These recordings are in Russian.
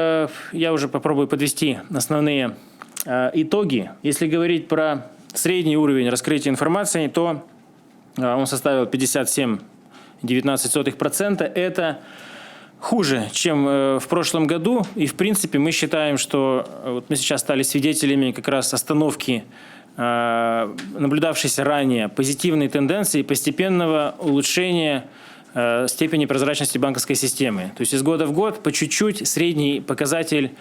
Э, Я уже попробую подвести основные э, итоги. Если говорить про средний уровень раскрытия информации, то э, он составил 57,19%. Это хуже, чем в прошлом году. И, в принципе, мы считаем, что вот мы сейчас стали свидетелями как раз остановки наблюдавшейся ранее позитивной тенденции постепенного улучшения э, степени прозрачности банковской системы. То есть из года в год по чуть-чуть средний показатель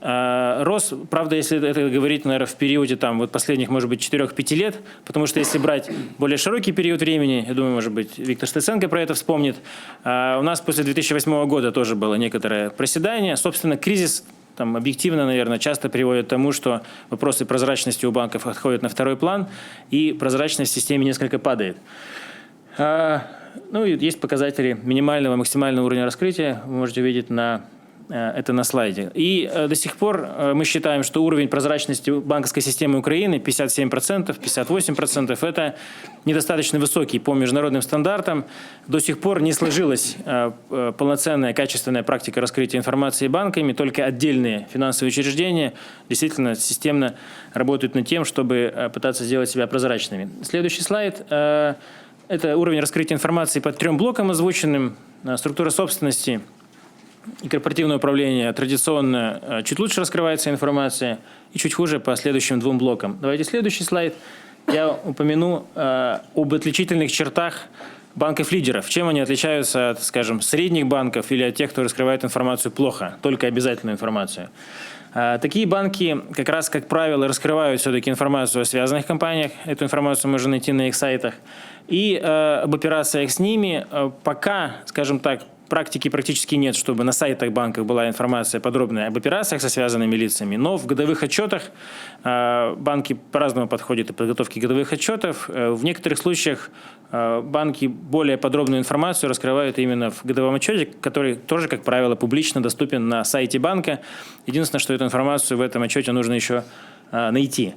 э, рос. Правда, если это говорить, наверное, в периоде там, вот последних, может быть, 4-5 лет, потому что если брать более широкий период времени, я думаю, может быть, Виктор Стеценко про это вспомнит, э, у нас после 2008 года тоже было некоторое проседание. Собственно, кризис там, объективно, наверное, часто приводит к тому, что вопросы прозрачности у банков отходят на второй план, и прозрачность в системе несколько падает. Ну, и есть показатели минимального и максимального уровня раскрытия. Вы можете увидеть на, э, это на слайде. И э, до сих пор э, мы считаем, что уровень прозрачности банковской системы Украины 57%, 58% – это недостаточно высокий по международным стандартам. До сих пор не сложилась полноценная, качественная практика раскрытия информации банками. Только отдельные финансовые учреждения действительно системно работают над тем, чтобы пытаться сделать себя прозрачными. Следующий слайд это уровень раскрытия информации по трем блокам озвученным. Э, Структура собственности и корпоративное управление традиционно э, чуть лучше раскрывается информация и чуть хуже по следующим двум блокам. Давайте следующий слайд. Я упомяну э, об отличительных чертах банков-лидеров. Чем они отличаются от, скажем, средних банков или от тех, кто раскрывает информацию плохо, только обязательную информацию. Э, Такие банки, как раз, как правило, раскрывают все-таки информацию о связанных компаниях. Эту информацию можно найти на их сайтах. И э, об операциях с ними э, пока, скажем так, практики практически нет, чтобы на сайтах банков была информация подробная об операциях со связанными лицами, но в годовых отчетах э, банки по-разному подходят к подготовке годовых отчетов. Э, В некоторых случаях э, банки более подробную информацию раскрывают именно в годовом отчете, который тоже, как правило, публично доступен на сайте банка. Единственное, что эту информацию в этом отчете нужно еще найти.